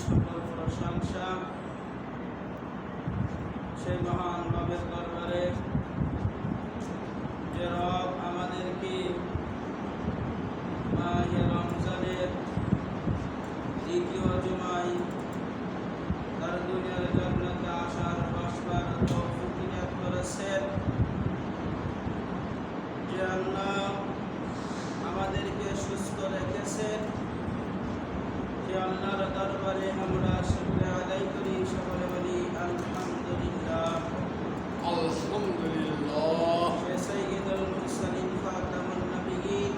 সকল প্রশংসা সেই মহান রবের দরবারে যে রব আমাদেরকে মাহে রমজানের দ্বিতীয় জুমাই তার দুনিয়ার জন্নতে আসার বসবার তৌফিক নিয়াত করেছেন যে আল্লাহ আমাদেরকে সুস্থ রেখেছেন যে আল্লাহর দরবারে আমরা শুকরিয়া আদায় করি সকলে বলি আলহামদুলিল্লাহ আলহামদুলিল্লাহ সে সৈয়দুল মুরসালিন খাতামুন নবিয়্যিন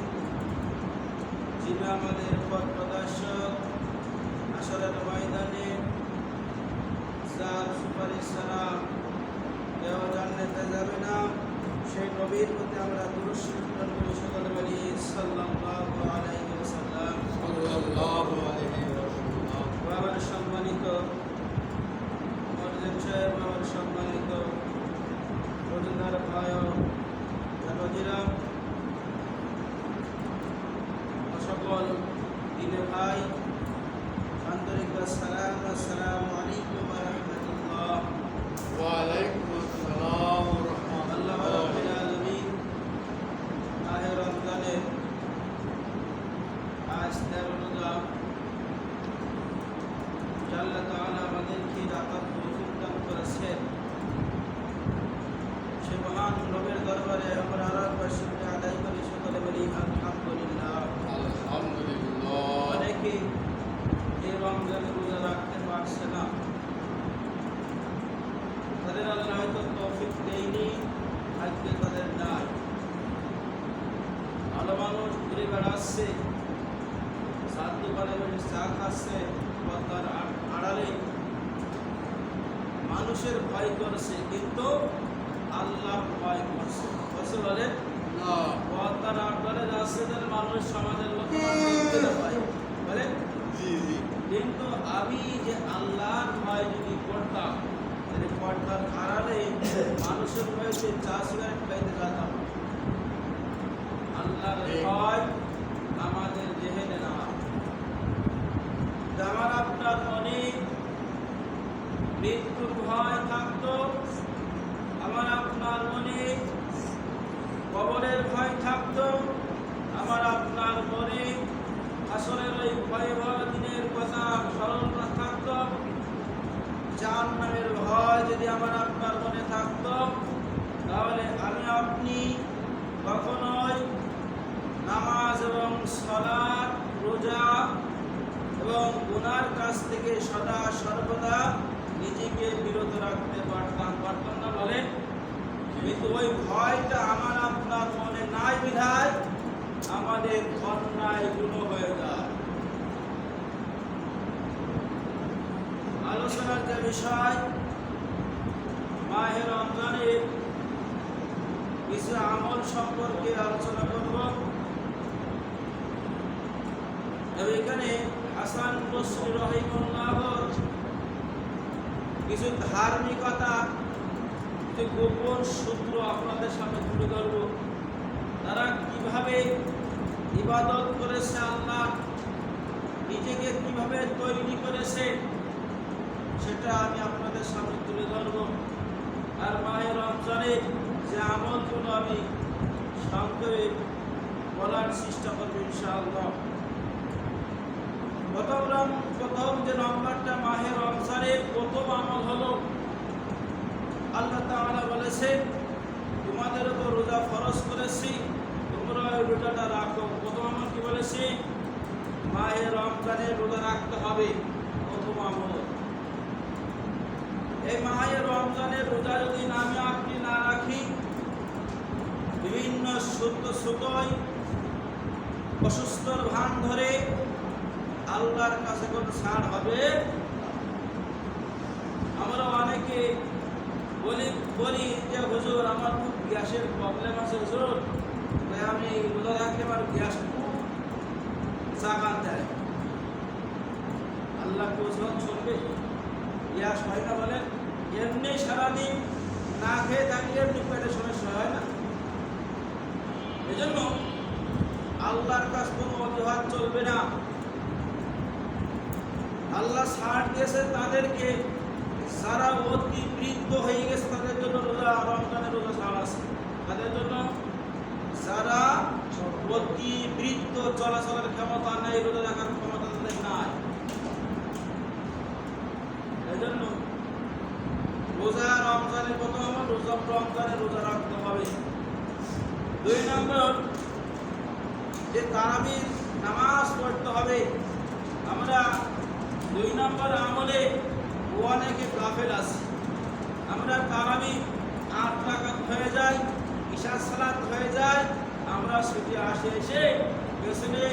যিনি আমাদের পথ প্রদর্শক আসরের ময়দানে যার সুপারিশ ছাড়া কেউ জান্নাতে যাবে না সেই নবীর প্রতি আমরা দুরুশ্বর করি সকলে বলি সাল্লাল্লাহু আলাইহি ওয়াসাল্লাম। সাল্লাল্লাহু আলাইহি ওয়াসাল্লাম। বাবার সম্মানিত মর্জিদ সাহেব বাবার সম্মানিত রোজগার ভাই নজিরা সকল দিনে ভাই আলোচনার যে বিষয়। মাহে রমজানের কিছু আমল সম্পর্কে আলোচনা করব। এবং এখানে হাসান বসরি রহিমুল্লাহ কিছু ধার্মিকতা, কিছু গোপন সূত্র আপনাদের সামনে তুলে ধরব। তারা কীভাবে ইবাদত করেছে আল্লাহ, নিজেকে কীভাবে তৈরি করেছে সেটা আমি আপনাদের সামনে তুলে ধরব। আর মায়ের রমজানের যে আমলগুলো আমি সংক্ষেপে বলার চেষ্টা করব ইনশাআল্লাহ। প্রথম রম- প্রথম যে নম্বরটা মাহে রমজানের প্রথম আমল হলো, আল্লাহ তাআলা বলেছে, তোমাদের উপর রোজা ফরজ করেছি, তোমরা ওই রোজাটা রাখো। প্রথম আমল কি বলেছি? মাহে রমজানের রোজা রাখতে হবে। প্রথম আমল। এই মাহে রমজানের রোজা যদি নামে আপনি না রাখি। বিভিন্ন সত্য সুতোয় অসুস্থর ভান ধরে আল্লাহর কাছে কোনো ছাড় হবে? আমরা অনেকে বলি বলি যে, হুজুর, আমার খুব গ্যাসের প্রবলেম আছে, হুজুর। তাই আমি রোজা রাখলে আমার গ্যাস খুব জাগান দেয়। আল্লাহ কোথাও চলবে গ্যাস হয় না বলে এমনি সারাদিন না খেয়ে থাকলে এমনি পেটের সমস্যা হয় না। এজন্য আল্লাহর কাছ কোনো অজুহাত চলবে না। আল্লাহ ছাড় দিয়েছে তাদেরকে। সারা অতি বৃদ্ধ হয়ে গেছে, তাদের জন্য রোজা রমজানের রোজা ছাড় আছে। তাদের জন্য যারা অতি বৃদ্ধ চলাচলের ক্ষমতা নেই, রোজা রাখার ক্ষমতা তাদের নাই এই জন্য রোজা রমজানে প্রথম রোজা রাখতে হবে। দুই নম্বর, যে তারাবির নামাজ পড়তে হবে। আমরা দুই নম্বর আমলে অনেকে গাফেল আছে। আমরা তারাবি আট টাকাত হয়ে যায় ঈশার সালাত হয়ে যায়, আমরা সেটি আসে এসে পেছনে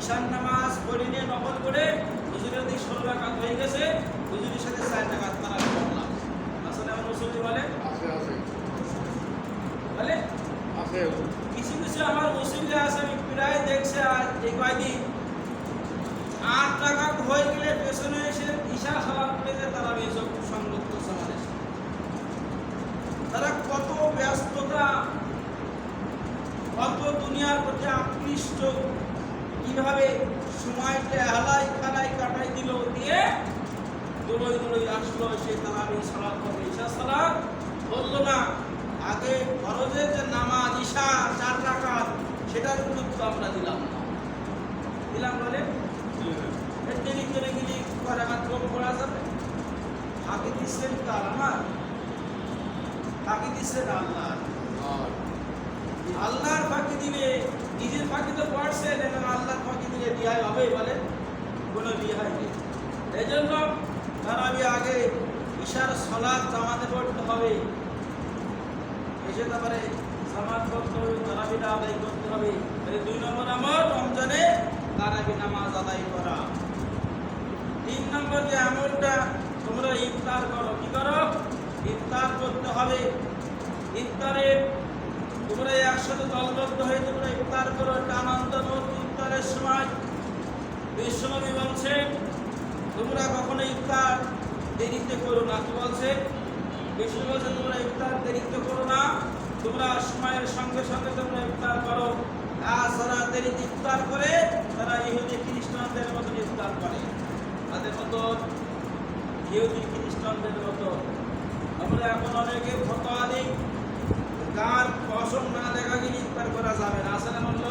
ঈশান নামাজ পড়ে নিয়ে নকল করে হুজুরের দিক ষোলো টাকাত হয়ে গেছে, হুজুরের সাথে চার টাকাত তারা করলাম আসলে আমার মুসল্লি বলে আছে আছে বলে আছে কিছু কিছু আমার মুসলিমে আছে আমি প্রায় দেখছে আর এই কয়দিন আট টাকা হয়ে গেলে পেছনে এসে ঈশা সালাম পেতে তারা এইসব সংযুক্ত সমাবেশ তারা কত ব্যস্ততা কত দুনিয়ার প্রতি আকৃষ্ট কীভাবে সময়টা হেলাই খালাই কাটাই দিল দিয়ে দোলই দোলই আসলো সে তারা সালাদ করে ঈশা সালাদ বলল না আগে ফরজের যে নামাজ ঈশা চার রাকাত সেটার গুরুত্ব আমরা দিলাম না দিলাম বলে এর দেরি করে গেলে কয় রাকাত কম পড়া যাবে ফাঁকি দিচ্ছেন কার আমার ফাঁকি দিচ্ছেন আল্লাহ। আল্লাহর ফাঁকি দিলে নিজের ফাঁকি তো পড়ছেন এবং আল্লাহর ফাঁকি দিলে রিহাই হবে বলে কোনো রিহাই নেই এই জন্য তারাবি আগে ঈশার সলাদ জামাতে পড়তে হবে। এসে তারপরে জামাত করতে হবে তারাবিটা আদায় করতে হবে। দুই নম্বর আমার রমজানে তারাবি নামাজ আদায় করা। তিন নম্বর যে আমলটা তোমরা ইফতার করো। কি করো? ইফতার করতে হবে। ইফতারে তোমরা একসাথে দলবদ্ধ হয়ে তোমরা ইফতার করো। একটা আনন্দ ইফতারের সময়। বিশ্বনবী বলছে? তোমরা কখনো ইফতার দেরিতে করো না। কি বলছে? বিষ্ণু বলছে, তোমরা ইফতার দেরিতে করো না। তোমরা সময়ের সঙ্গে সঙ্গে তোমরা ইফতার করো। যারা দেরিতে ইফতার করে তারা ইহুদি খ্রিস্টানদের মতন ইফতার করে। তাদের মতো ইহুদি খ্রিস্টানদের মতো। আমরা এখন অনেকে ফতোয়া দিই গান ফসল না দেখা গেলে ইফতার করা যাবে না। আছে না বলল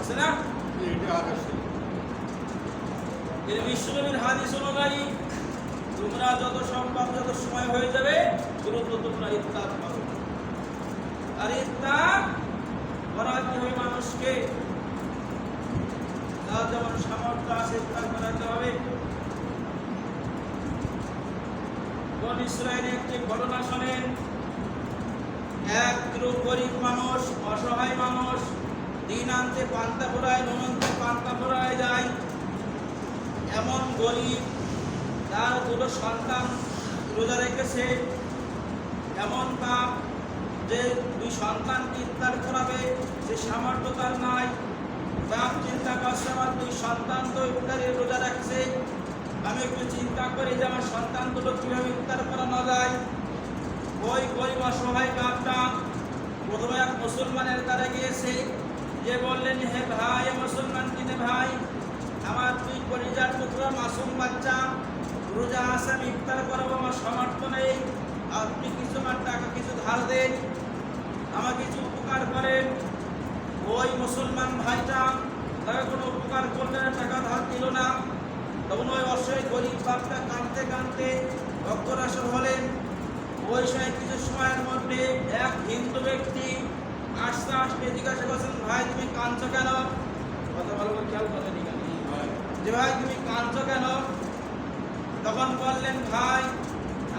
আছে না? এর বিশ্বনবীর হাদিস অনুযায়ী তোমরা যত সম্ভব যত সময় হয়ে যাবে দ্রুত তোমরা ইফতার করো। আর ইফতার করাতে হবে মানুষকে যার যেমন সামর্থ্য আছে ইফতার করাতে হবে কোন ইসরায়েলের একটি ঘটনা শোনেন। এক গরিব মানুষ, অসহায় মানুষ, দিন আনতে পান্তা ফোড়ায় নুন আনতে পান্তা ফোড়ায় যায়। এমন গরিব, তার দুটো সন্তান রোজা রেখেছে। এমন পাপ যে দুই সন্তান ইফতার করাবে, সে সামর্থ্য তার নাই। বাপ চিন্তা করছে, আমার দুই সন্তান তো ইফতারে রোজা রাখছে। আমি একটু চিন্তা করি যে আমার সন্তান দুটো কীভাবে ইফতার করানো যায়। ওই গরিব অসহায় বাপটা প্রথমে এক মুসলমানের দ্বারা গিয়েছে। যে বললেন, হে ভাই, মুসলমান কিনে ভাই, আমার দুই পরিজার টুকরা মাসুম বাচ্চা, রোজা আছে, আমি ইফতার করব, আমার সামর্থ্য নেই। আপনি কিছু আমার টাকা, কিছু ধার দেন আমার কিছু উপকার করেন। ওই মুসলমান ভাইটা তাকে কোনো উপকার করলেন টাকা ধার দিল না। ওই অসহায় গরিব বাপটা কাঁদতে কাঁদতে অগ্রসর হলেন। ওই সময় কিছু সময়ের মধ্যে এক হিন্দু ব্যক্তি আস্তে আস্তে জিজ্ঞাসা করছেন, ভাই, তুমি কাঁদছো কেন? কথা ভালো করে খেয়াল করতে কেন যে, ভাই, তুমি কাঁদছো কেন? তখন বললেন, ভাই,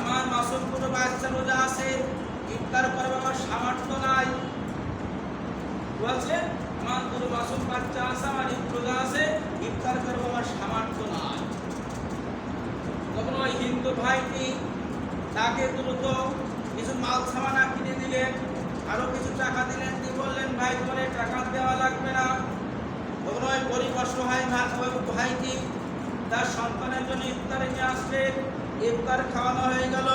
আমার মাসুম কোনো বাচ্চা রোজা আছে, ইফতার করবে আমার সামর্থ্য নাই। বলছে, আমার কোনো মাসুম বাচ্চা আছে, আমার রোজা আছে, ইফতার করবে আমার সামর্থ্য নাই। তখন ওই হিন্দু ভাইটি তাকে দ্রুত কিছু মাল সামানা কিনে দিলেন, আরও কিছু টাকা দিলেন। দিয়ে বললেন, ভাই, তোমার টাকা দেওয়া লাগবে না। তখন ওই গরিব অসহায় ভাইটি তার সন্তানের জন্য ইফতারে নিয়ে আসলেন ইফতার খাওয়ানো হয়ে গেল।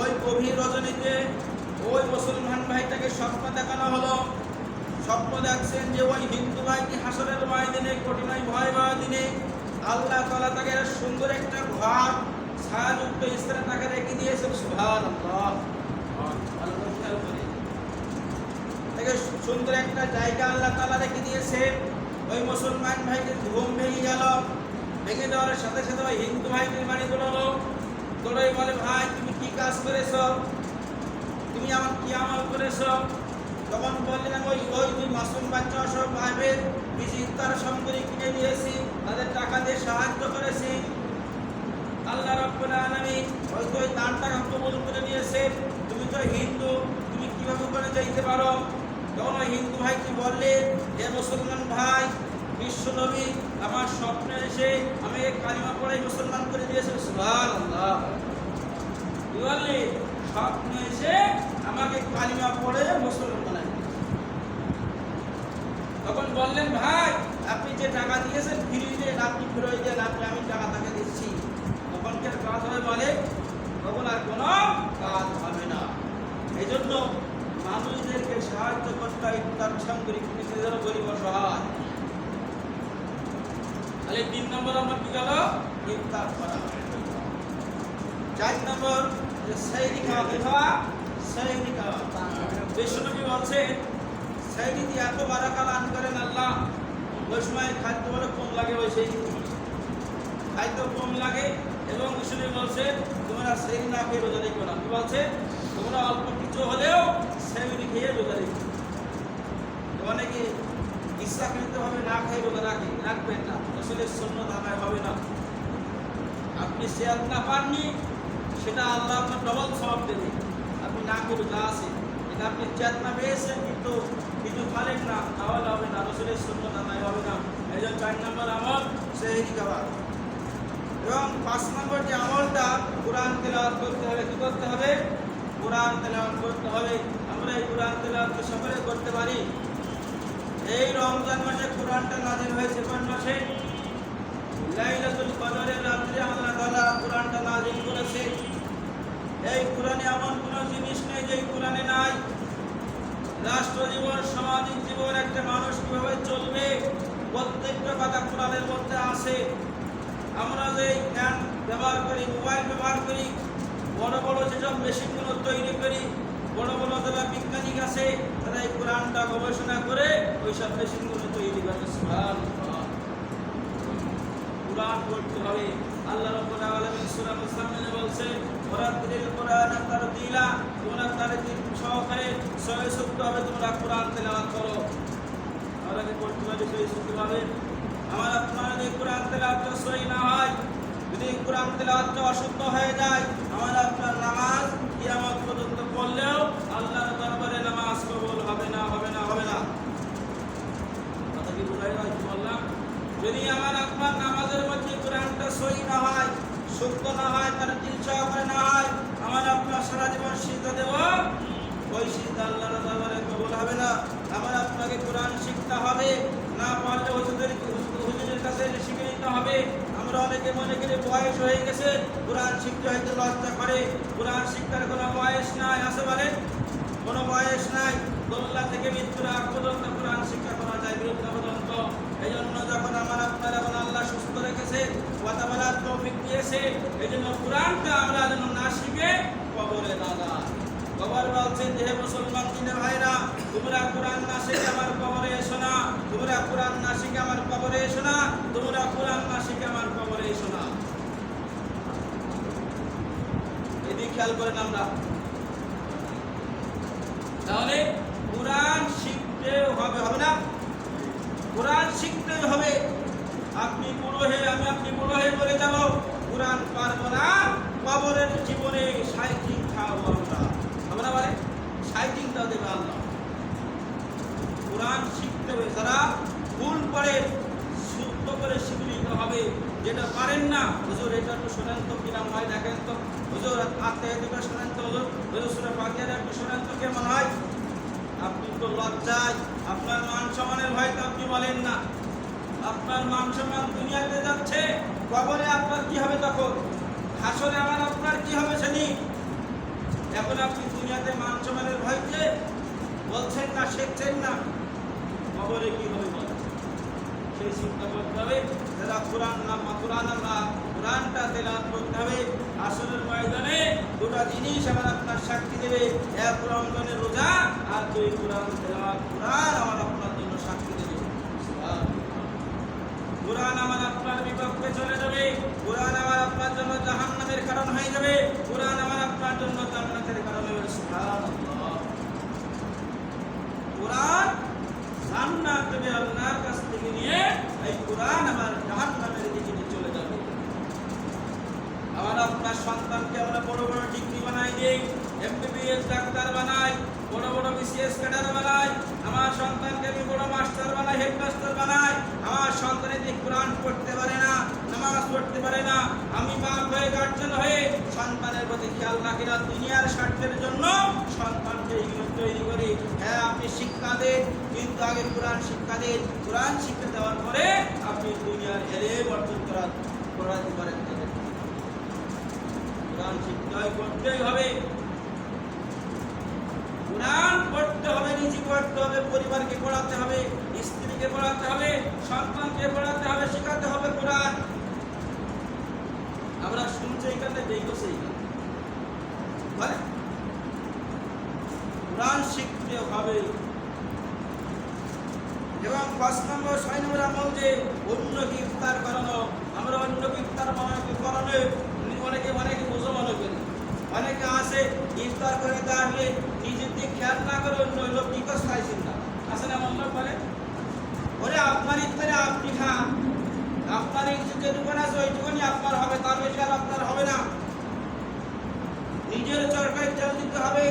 ওই গভীর রজনীতে ওই মুসলমান ভাইটাকে স্বপ্ন দেখানো হলো। স্বপ্ন দেখছেন যে ওই হিন্দু ভাইটি হাসরের ময়দানে, কঠিনাই ভয় ভয় দিনে আল্লাহ তাআলা তাকে সুন্দর একটা ঘর ছায়াযুক্ত স্থানে তাকে রেখে দিয়েছেন আল্লাহ তাকে সুন্দর একটা জায়গা আল্লাহ তাআলা রেখে দিয়েছে ওই মুসলমান ভাইকে ঘুম ভেঙে গেল। ভেঙে যাওয়ার সাথে সাথে ওই হিন্দু ভাইটির বাড়ি দৌড়ালো দৌড়াই বলে, ভাই, তুমি কি কাজ করেছ? তুমি আমার কি আমল করেছ? তখন বললেন ওই ওই দুই মাসুম বাচ্চা সব ভাইবের বিজি ইফতার সামগ্রী কিনে দিয়েছি, তাদের টাকা দিয়ে সাহায্য করেছি। আল্লাহ রাব্বুল আলামিন ওই তো ওই দান টাকা কবুল করে নিয়েছে। তুমি তো হিন্দু, তুমি কীভাবে করে যাইতে পারো? তখন হিন্দু ভাই কি বললে, হে মুসলমান ভাই, বিশ্ব নবী, আমার স্বপ্নে এসে আমাকে কালিমা পড়ে মুসলমান করে দিয়েছে। সুবহানাল্লাহ। কি বললি? স্বপ্নে এসে আমাকে কালিমা পড়ে মুসলমান তখন বললেন, ভাই, আপনি যে টাকা দিয়েছেন, ফিরিয়ে দেন আপনি ফিরিয়ে দেন আপনি আমি টাকা তাকে দিচ্ছি। তখন কি কাজ হবে বলে, তখন আর কোনো কাজ হবে না। এই জন্য মানুষদেরকে সাহায্য করতে হয় তার সামগ্রিক নিজেদের গরিব অসহায়। তাহলে তিন নম্বর আমার কি গেল? ইফতার করা চার নম্বর যে সেইরি খাওয়া খাওয়া সেইরি খাওয়া বিশ্বনবী বলছে? সেইরি দিয়ে এত বারাকা দান করেন আল্লাহ ওই সময় খাদ্য বলে কম লাগে ওই সেই খাদ্য কম লাগে এবং বিশ্বনবী বলছে, তোমরা সেইরি না খেয়ে রোজা রেখো না। কি বলছে? তোমরা অল্প কিছু হলেও সেইরি খেয়ে রোজা রেখো অনেকে ইচ্ছাকৃতভাবে না খেয়ে রোজা রাখে, রাখবেন না। আসলে শূন্য দানায় হবে না। আপনি সেয়াদ না পাননি, সেটা আল্লাহ আপনার ডবল সবাব দেবে। আপনি না করে যা আছে এটা আপনি চেতনা পেয়েছেন, কিন্তু কিছু পারেন না তাহলে হবে না রসুলের শূন্য তাই হবে না। এই জন্য চার নম্বর আমল সেই খাবার এবং পাঁচ নম্বর যে আমলটা, কোরআন তেলাওয়াত করতে হবে, কি করতে হবে? কোরআন তেলাওয়াত করতে হবে। আমরা এই কোরআন তেলাওয়াত সকলে করতে পারি। এই রমজান মাসে কোরআনটা নাজিল হয়েছে কোন মাসে লাইলাতুল কদরের রাত্রে আল্লাহ তাআলা কোরআনটা নাজিল করেছে এই কোরআনে এমন কোনো জিনিস নেই যে এই কোরআনে নাই রাষ্ট্র জীবন সামাজিক জীবন একটা মানুষ কীভাবে চলবে প্রত্যেকটা কথা কোরআনের মধ্যে আছে আমরা যে জ্ঞান ব্যবহার করি মোবাইল ব্যবহার করি বড় বড় যেসব মেশিনগুলো তৈরি করি বড় বড় যারা বিজ্ঞানিক আছে তারা এই কোরআনটা গবেষণা করে ওই সব মেশিনগুলো তৈরি করে সুবহানাল্লাহ কোরআন পড়তে হবে আল্লাহ রাব্বুল আলামিন সূরা মুসাম্মিলে বলছে ওরাতিল কোরআন তারতিলা তোমরা তারতিল সহকারে সয় শুদ্ধ হবে তোমরা কোরআন তেলাওয়াত করো। আমরা কি পারি ভাবে। আমার যদি কোরআন সই না হয়, যদি কোরআন অশুদ্ধ হয়ে যায়, আমার আপনার নামাজ কিয়ামত পর্যন্ত পড়লেও আল্লাহর দরবারে নামাজ কবুল হবে না হবে না হবে না। কথা কি হয়? বললাম? যদি আমার আপনার নামাজের মধ্যে কোরআনটা সই না হয়, শুদ্ধ না হয়, তার দিল সহকারে না হয়, আমার আপনার সারা জীবন সিদ্ধ দেব, ওই সিদ্ধ আল্লাহর দরবারে কবুল হবে না। আমার আপনাকে কোরআন শিখতে হবে। না পারলে হুজুরের হুজুরের কাছে শিখে নিতে হবে। আমরা অনেকে মনে করি বয়স হয়ে গেছে, কোরআন শিখতে হয়তো লজ্জা করে। কোরআন শিক্ষার কোনো বয়স নাই, আছে বলে? কোনো বয়স নাই। দোল্লা থেকে মৃত্যুর আগ পর্যন্ত কোরআন শিক্ষা করা যায় বৃদ্ধ পর্যন্ত এই জন্য যখন আমার আপনার এখন আল্লাহ সুস্থ রেখেছে, কথা বলার তৌফিক দিয়েছে এই জন্য কোরআনটা আমরা যেন না শিখে কবরে যাই কবর বলছেন যে মুসলমান দিনে ভাইরা তোমরা কোরআন না শিখে আমার কবরে এসো না। তোমরা কোরআন না শিখে আমার কবরে এসো না। তোমরা কোরআন না শিখে আমার কবরে এসো না। এদিকে খেয়াল করেন আমরা। তাহলে কোরআন শিখতে হবে হবে না? কোরআন শিখতে হবে। আপনি হয়ে, আমি আপনি হয়ে বলে যাব। কোরআন পারব না। কবরের জীবনে সাইক্লিং খাওয়াবো আমরা আমরা বলে সাইক্লিংটা দেবে আল্লাহ কোরআন শিখতে হবে যারা ভুল করে শুদ্ধ করে শিখে নিতে হবে। যেটা পারেন না, হুজুর, এটা একটু শোনেন তো কি নাম হয় দেখেন তো। হুজুর আত্মীয় দুটো শোনেন তো হুজুর হুজুর সুরে পাকিয়ার একটু শোনেন তো কেমন হয়? আপনি তো লজ্জায়। আপনার মান সম্মানের ভয় তো আপনি বলেন না। আপনার মান সম্মান দুনিয়াতে যাচ্ছে, কবরে আপনার কি হবে তখন? হাসরে আমার আপনার কি হবে সেদিন এখন আপনি দুনিয়াতে মান সম্মানের ভয়কে বলছেন না, শিখছেন না? কবরে কি হবে বলেন সে নিয়ে চিন্তা করতে হবে। যারা কোরআন নাম কোরআন আমরা, কোরআনটা তেলাওয়াত করতে হবে। আসরের ময়দানে দুটো জিনিস আমার আপনার সাক্ষী দেবে। এক রমজানের রোজা, আর দুই কোরআন কোরআন আমার আপনার জন্য সাক্ষী দেবে। কোরআন আমার আপনার বিপক্ষে চলে যাবে। কোরআন আমার আপনার জন্য জাহান্নামের কারণ হয়ে যাবে। কোরআন আমার আপনার জন্য জান্নাতের কারণ হয়ে যাবে। সুবহানাল্লাহ। কোরআন জান্নাত দেবে কাছ থেকে নিয়ে এই কোরআন আমার জাহান্নামের দিকে নিয়ে চলে যাবে আমার আপনার সন্তানকে আমরা বড় বড় ডিগ্রি বানাই দেই এমবিবিএস ডাক্তার বানাই বড় বড় বিসিএস ক্যাডার বানাই আমার সন্তানকে আমি বড় মাস্টার বানাই হেডমাস্টার বানাই আমার সন্তান যদি কোরআন পড়তে পারে না নামাজ পড়তে পারে না আমি বাপ হয়ে গার্জেন হয়ে সন্তানের প্রতি খেয়াল রাখি না দুনিয়ার স্বার্থের জন্য সন্তানকে এইগুলো তৈরি করি হ্যাঁ আপনি শিক্ষা দেন কিন্তু আগে কোরআন শিক্ষা দেন কোরআন শিক্ষা দেওয়ার পরে আপনি দুনিয়ার এলে অর্জন করা করাতে পারেন কোরআন শিক্ষাই করতেই হবে কোরআন পড়তে হবে নিজে পড়তে হবে পরিবারকে পড়াতে হবে স্ত্রীকে পড়াতে হবে সন্তানকে পড়াতে হবে শেখাতে হবে কোরআন আমরা শুনছি এখানে দেখব সেইখানে বলে কোরআন শিখতে হবে এবং পাঁচ নম্বর, ছয় নম্বর আমল যে অন্যকে ইফতার করানো, আমরা অন্যকে ইফতার মনে করানো অনেকে অনেকে বোঝো মনে করি। অনেকে আসে ইফতার করে দাঁড়িয়ে নিজের দিকে খেয়াল না করে অন্য লোক কষ্ট খাইছেন না আসেন এমন বলে, ওরে আপনার ইফতারে আপনি খান আপনার এই যে দোকান আছে ওইটুকুনি আপনার হবে। তার বেশি আর আপনার হবে না। নিজের চরকায় তেল দিতে হবে।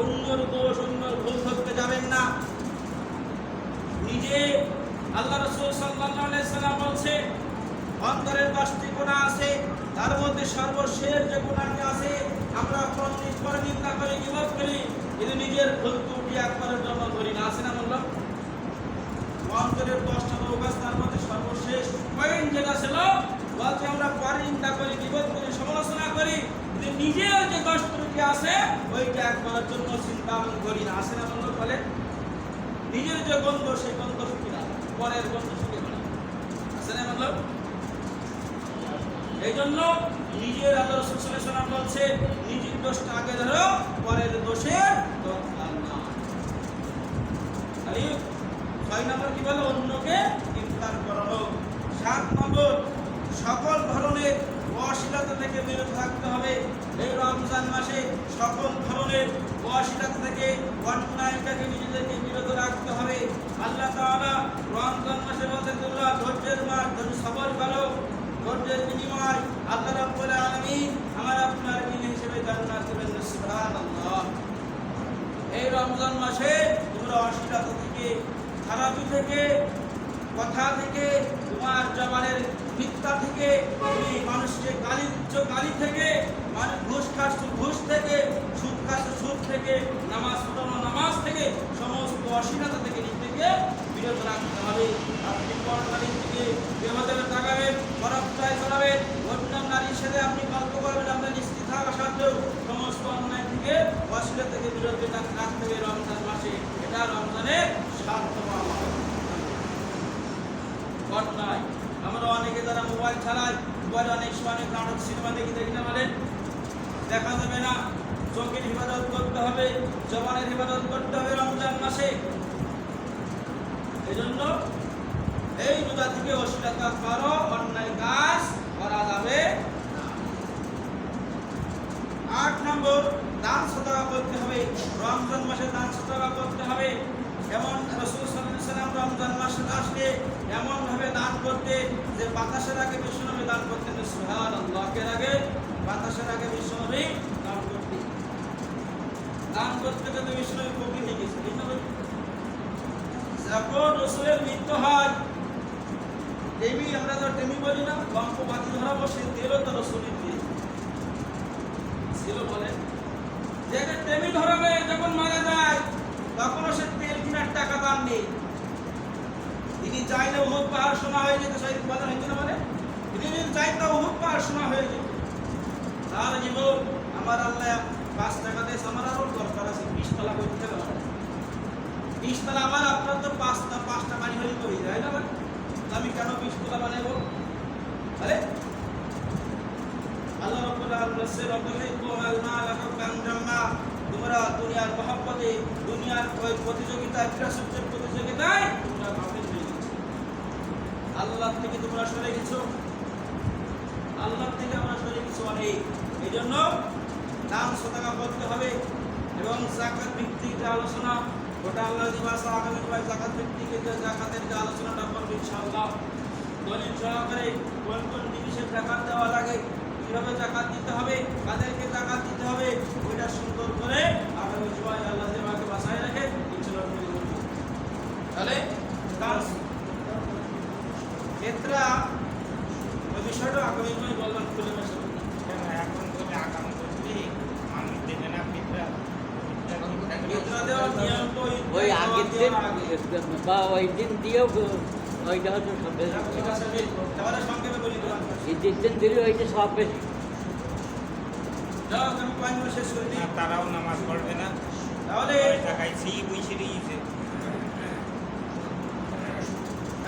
অন্যর দোষ, অন্যর ভুল ধরতে যাবেন না। নিজে আল্লাহ রসুল সাল্লাম বলছে, অন্তরের দশটি গুণা আছে। তার মধ্যে সর্বশেষ যে গুণাটি আছে, আমরা কোন পরে নিন্দা করি, গিবত করি, কিন্তু নিজের ভুল ত্রুটি একবারের জন্য ধরি না। আছে না বললাম? অন্তরের দশটা রোগ আছে তার মধ্যে সর্বশেষ পয়েন্ট যেটা ছিল বলতে আমরা পরে নিন্দা করি গিবত করি, সমালোচনা করি, কিন্তু নিজের যে দশ ত্রুটি আছে, ওইটা একবারের জন্য চিন্তা আমি করি না। আছে না বললাম বলে? নিজের যে গন্ধ সেই গন্ধ শুকি না। পরের গন্ধ শুকে না আছে না মতলব এই জন্য নিজের আল্লাহ রসুল বলছে, নিজের দোষটা আগে ধরো, পরের দোষের দরকার না। ছয় নম্বর কি বলে? অন্যকে সাত নম্বর সকল ধরনের অশ্লীলতা থেকে বিরত থাকতে হবে। এই রমজান মাসে সকল ধরনের অশ্লীলতা থেকে অন্যায় থেকে নিজেদেরকে বিরত রাখতে হবে আল্লাহ তাআলা রমজান মাসে বলতে তোমরা ধৈর্যের মাস ধৈর্য সবর করো ধৈর্যের বিনিময় আল্লাহ রাব্বুল আলামিন আমার আপনার বিন হিসেবে জান্নাত দেবেন সুবহানাল্লাহ এই রমজান মাসে তোমরা অশ্লীলতা থেকে খারাপি থেকে কথা থেকে তোমার জবানের মিথ্যা থেকে তুমি মানুষকে গালি দিচ্ছ গালি থেকে মানুষ ঘুষ খাচ্ছ ঘুষ থেকে সুদ খাচ্ছ সুদ থেকে নামাজ পড়ানো নামাজ থেকে সমস্ত অশ্লীলতা থেকে নিজেকে বিরত রাখতে হবে আপনি পরনারীর দিকে বেহদের তাকাবেন বরফটায় করাবেন অন্য নারীর সাথে আপনি গল্প করবেন আপনার স্ত্রী থাকা সত্ত্বেও সমস্ত অন্যায় থেকে অশ্লীলতা থেকে বিরত রাখতে হবে রমজান মাসে এটা রমজানের সার্থক আমল অন্যায় আমরা অনেকে যারা মোবাইল চালাই মোবাইল অনেক সময় অনেক নাটক, সিনেমা দেখি দেখি না বলেন দেখা যাবে না। চোখের হিফাজত করতে হবে জবানের হিফাজত করতে হবে রমজান মাসে। এই জন্য এই রোজা থেকে অশ্লীলতা করো, অন্যায় কাজ করা যাবে আট নম্বর, দান সদকা করতে হবে। রমজান মাসে দান সদকা করতে হবে। এমন রসুল সাল্লাম রমজান মাসে আসলে এমন ভাবে দান করতে যে বাতাসের আগে বিষ্ণনবী দান করতেন সুহান আল্লাহকে আগে বাতাসের আগে বিষ্ণনবী দান করতে দান করতে করতে বিষ্ণনবী কবি হয়ে গেছে যখন রসুলের মৃত্যু হয়, টেমি, আমরা তো টেমি বলি না বাতি ধরাবো, সে তেলও তো রসুলের দিয়ে ছিল বলে যে টেমি ধরাবে যখন মারা যায় তখনও সে তেল কেনার টাকা দাম নেই তিনি চাইলে উহুদ পাহাড় শোনা হয়ে যেত, শহীদ বাজার হইতে না মানে? তিনি যদি চাইতো উহুদ পাহাড় শোনা হয়ে যেত। তার জীবন আমার আল্লাহ পাঁচ টাকা দেশ আমার আরও দরকার আছে বিশ তলা করতে হবে আমার। আপনার তো পাঁচটা পাঁচটা বাড়ি হলে তো হয়ে যায় না? মানে আমি কেন বিশ তোলা বানাবো আরে? আল্লাহ রাব্বুল আলামিন সে রব্বুল আল মাল হুব্বান জাম্মা। তোমরা দুনিয়ার মহব্বতে, দুনিয়ার প্রতিযোগিতা প্রতিযোগিতায় ক্রীড়াসূত্রের প্রতিযোগিতায় তোমরা গাফিল হয়ে গেছো আল্লাহ থেকে তোমরা সরে গেছো। আল্লাহ থেকে আমরা সরে গেছি অনেক। এই জন্য দান, সদাকা করতে হবে এবং জাকাত ভিত্তিক যে আলোচনা ওটা আল্লাহ দিবাস, আগামী ভাই জাকাত ভিত্তিক যে জাকাতের যে আলোচনাটা করবে ইনশাআল্লাহ। দলিল সহকারে কোন কোন জিনিসের জাকাত দেওয়া লাগে, কীভাবে জাকাত দিতে হবে, কাদেরকে জাকাত দিতে হবে, ওইটা সুন্দর করে আগামী সবাই আল্লাহ দেবাকে বাসায় রেখে, ইনশাআল্লাহ। তাহলে দান ক্ষেত্রা ওই বিষয়টা আগামী সময় বললাম খুলে এখন বলে আগাম করলি মানুষ দেবে না ক্ষেত্রা ওই আগের দিন বা ওই দিন দিয়েও ওইটা হচ্ছে সব বেশি। আমি দিন দিলে ওইটা সব বেশি। আমি তারাও নামাজ পড়বে না। তাহলে টাকায় সেই বইসে দিয়েছে এবং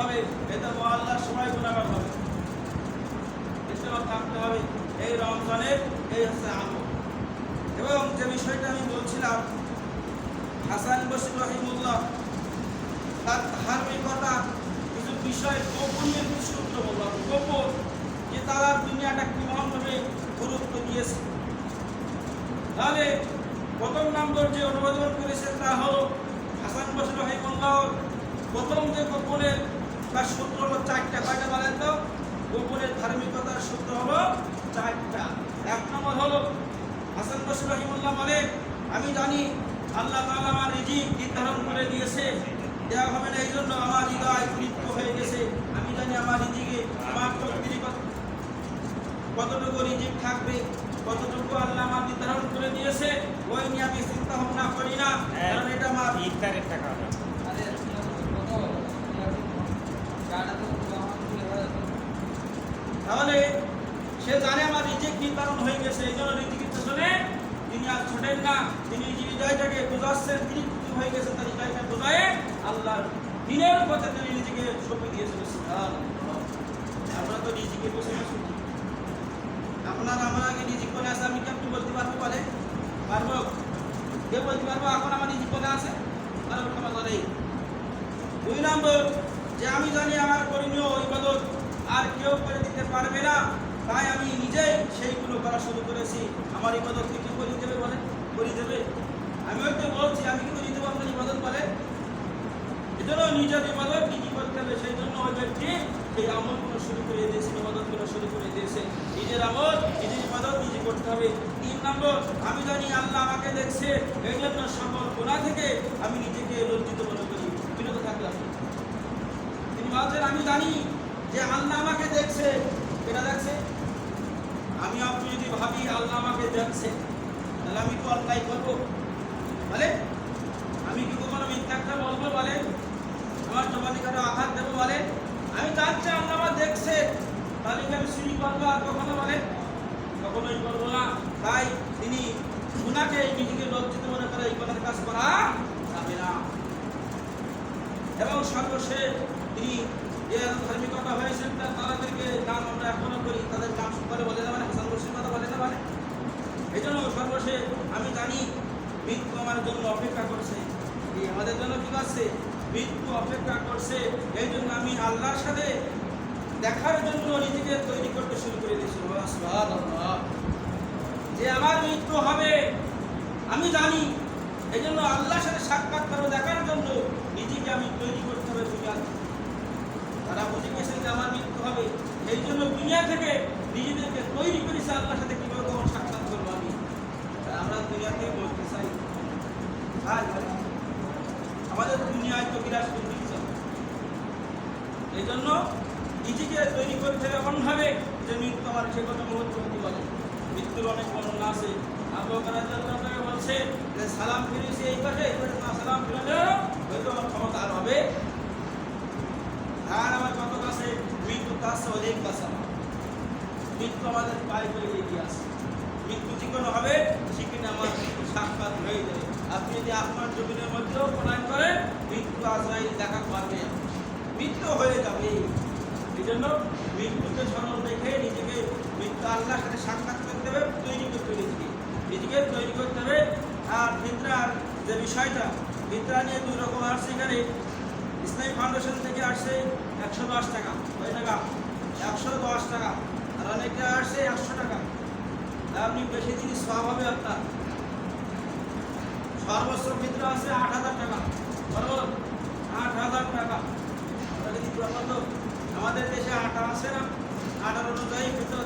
হবে, এতে মহল্লার সবাই গুণাগার হবে। ইস্তেমাল থাকতে হবে এই রমজানের, এই হচ্ছে আমল। এবং যে বিষয়টা আমি বলছিলাম, হাসান বসির রহিমুল্লাহ, তার ধার্মিকতা কিছু বিষয় গোপনীয় কিছু সূত্র বললাম গোপন যে তারা দুনিয়াটা কীভাবে গুরুত্ব দিয়েছে। তাহলে প্রথম নম্বর যে অনুমোদন করেছে তা হলো হাসান বসির রহিমুল্লাহ, প্রথম যে গোপনের তার সূত্র হলো চারটা। কয়টা বলেন তো? গোপনের ধার্মিকতার সূত্র হলো চারটা। এক নম্বর হলো হাসান বসির রহিমুল্লাহ বলে আমি জানি আল্লাহ তাআলা আমার রিজিক নির্ধারণ করে দিয়েছে। দেওয়া হবে না এই জন্য আমার হৃদয় তৃপ্ত হয়ে গেছে। আমি জানি আমার রিজিকে আমার কতটুকু রিজিক থাকবে কতটুকু আল্লাহ আমার নির্ধারণ করে দিয়েছে ওই নিয়ে আমি চিন্তা ভাবনা করি না। কারণ এটা আমার ইফতারের টাকা হবে তাহলে সে জানে আমার রিজিক নির্ধারণ হয়ে গেছে, এই জন্য রিজিকের পেছনে তিনি আর ছোটেন না। তিনি হৃদয়টাকে বোঝাচ্ছেন, তিনি খুশি হয়ে গেছেন তার হৃদয়টা বোঝায় আল্লাহ দিনের পথে তিনি নিজেকে সঁপে সুবহানাল্লাহ। আমরা তো রিজিকের পেছনে ছুটি আপনার আমার আগে রিজিক বলে আছে, আমি কেমন বলতে পারব বলে? পারব? কে বলতে পারব? এখন আমার রিজিক বলে আছে? কারণ ক্ষমতা নেই। দুই নম্বর যে আমি জানি আমার করণীয় ইবাদত আর কেউ করে দিতে পারবে না, তাই আমি নিজেই সেইগুলো করা শুরু করেছি। আমার ইবাদতকে কি করে দেবে বলে করে দেবে আমি হয়তো বলছি, আমি কি করে দেবো আপনার ইবাদত বলে? এজন্য নিজের ইবাদত নিজে করতে হবে সেই জন্য ওই ব্যক্তি এই আমলগুলো শুরু করে দিয়েছে, ইবাদতগুলো শুরু করে দিয়েছে। নিজের আমল, নিজের ইবাদত নিজে করতে হবে। তিন নম্বর, আমি জানি আল্লাহ আমাকে দেখছে এই জন্য সকল গুণা থেকে আমি নিজেকে লজ্জিত মনে করি। বিরত থাকলাম। বলছেন আমি জানি যে আল্লাহ আমাকে দেখছে। এটা দেখছে? আমি আপনি যদি ভাবি আল্লাহ আমাকে দেখছে, তাহলে আমি তো অন্যায় করব বলে আমি কি কখনো মিথ্যাটা বলব বলে আমার জবানি কারও আঘাত দেবো বলে আমি জানছি আল্লাহ আমার দেখছে, তাহলে কি আমি চুরি করব আর কখনো বলে কখনোই করব না। তাই তিনি গুণাকে নিজেকে লজ্জিত মনে করে এই কথার কাজ করা যাবে না। এবং সর্বশেষ তিনি যে ধার্মিকতা হয়েছেন তাদেরকে নাম আমরা এখনও করি। তাদের নাম করে বলে না মানে হাসান বসির কথা বলে না মানে। এই জন্য সর্বশেষ আমি জানি, মৃত্যু আমার জন্য অপেক্ষা করছে। আমাদের জন্য কি করছে? মৃত্যু অপেক্ষা করছে। এই জন্য আমি আল্লাহর সাথে দেখার জন্য নিজেকে তৈরি করতে শুরু করে দিয়েছি। যে আমার মৃত্যু হবে, আমি জানি। এই জন্য আল্লাহর সাথে সাক্ষাৎ করে, দেখার জন্য নিজেকে আমি তৈরি করতে হবে তারা বুঝে গেছেন যে আমার মৃত্যু হবে। এই জন্য দুনিয়া থেকে নিজেদেরকে তৈরি করেছে আল্লাহর সাথে কীভাবে কখন সাক্ষাৎ করব আমি? আমরা দুনিয়াতে বলতে চাই আমাদের দুনিয়ায় তো জিনিস আছে। এই জন্য নিজেকে তৈরি করে হবে এমনভাবে যে মৃত্যু আমার সে কথা মুহূর্ত হতে পারে মৃত্যুর অনেক বর্ণনা আছে। রাদিয়াল্লাহু বলছে যে, সালাম ফিরেছে এই পাশে না সালাম ফিরালে হয়তো আমার ক্ষমতা আর হবে। আর আমার কত কাছে মৃত্যু তার চেয়ে অধিক কাছে আমার। মৃত্যু আমাদের পায়ে করে এগিয়ে আসে মৃত্যু যে কোনো হবে সেখানে আমার সাক্ষাৎ হয়ে যাবে। আপনি যদি আপনার জমিনের মধ্যেও প্রণয়ন করেন, মৃত্যু আজরাইল দেখা পারবে মৃত্যু হয়ে যাবে। এই জন্য মৃত্যুকে স্মরণ রেখে নিজেকে মৃত্যু আল্লাহর সাথে সাক্ষাৎ করতে হবে, তৈরি করতে হবে নিজেকে। নিজেকে তৈরি করতে হবে। আর ফিতরার যে বিষয়টা ফিতরা নিয়ে দুই রকম আসছে এখানে। ইসলামী ফাউন্ডেশন থেকে আসছে একশো দশ টাকা। কয় টাকা? একশো দশ টাকা। আর অনেকে আসছে একশো টাকা। আপনি বেশি দিন সব হবে আপনার। সর্বোচ্চ ক্ষেত্রে আছে আট হাজার টাকা। সর্বোচ্চ আট হাজার টাকা। আমরা যদি আমাদের দেশে আটা আছে না? আটার অনুযায়ী ক্ষেত্রে